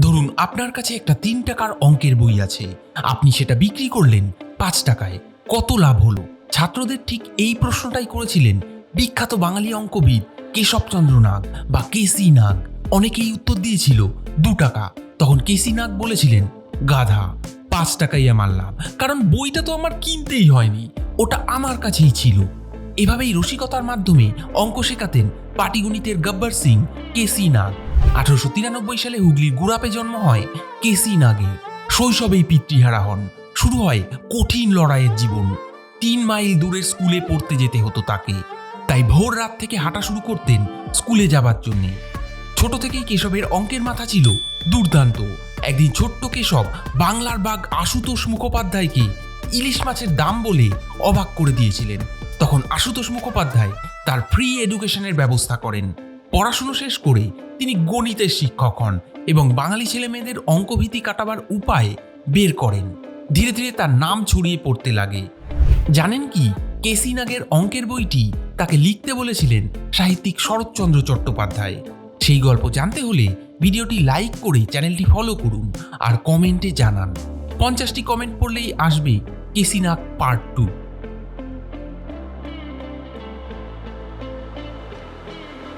ধরুন, আপনার কাছে একটা তিন টাকার অঙ্কের বই আছে। আপনি সেটা বিক্রি করলেন পাঁচ টাকায়। কত লাভ হলো? ছাত্রদের ঠিক এই প্রশ্নটাই করেছিলেন বিখ্যাত বাঙালি অঙ্কবিদ কেশবচন্দ্র নাগ বা কেসি নাগ। অনেকেই উত্তর দিয়েছিল, দু টাকা। তখন কেসি নাগ বলেছিলেন, গাধা। পাঁচ টাকাই আমার লাভ। কারণ বইটা তো আমার কিনতেই হয়নি, ওটা আমার কাছেই ছিল। এভাবেই রসিকতার মাধ্যমে অঙ্ক শেখাতেন পাটিগণিতের গব্বর সিং কেসি নাগ। আঠারোশো তিরানব্বই সালে হুগলির গুড়াপে জন্ম হয় কেসি নাগে। শৈশবেই পিতৃহারা হন। শুরু হয় কঠিন লড়াইয়ের জীবন। তিন মাইল দূরের স্কুলে পড়তে যেতে হতো তাকে। তাই ভোর রাত থেকে হাঁটা শুরু করতেন স্কুলে যাবার জন্যে। ছোট থেকেই কেশবের অঙ্কের মাথা ছিল দুর্দান্ত। একদিন ছোট্ট কেশব বাংলার বাঘ আশুতোষ মুখোপাধ্যায়কে ইলিশ মাছের দাম বলে অবাক করে দিয়েছিলেন। তখন আশুতোষ মুখোপাধ্যায় তার ফ্রি এডুকেশনের ব্যবস্থা করেন। পড়াশুনো শেষ করে তিনি গণিতের শিক্ষক হন এবং বাঙালি ছেলে মেয়েদের অঙ্কভীতি কাটাবার উপায় বের করেন। ধীরে ধীরে তার নাম ছড়িয়ে পড়তে লাগে। জানেন কি? কেসি নাগের অঙ্কের বইটি তাকে লিখতে বলেছিলেন সাহিত্যিক শরৎচন্দ্র চট্টোপাধ্যায়। সেই গল্প জানতে হলে ভিডিওটি লাইক করে চ্যানেলটি ফলো করুন আর কমেন্টে জানান। পঞ্চাশটি কমেন্ট পড়লেই আসবে কেসি নাগ পার্ট টু।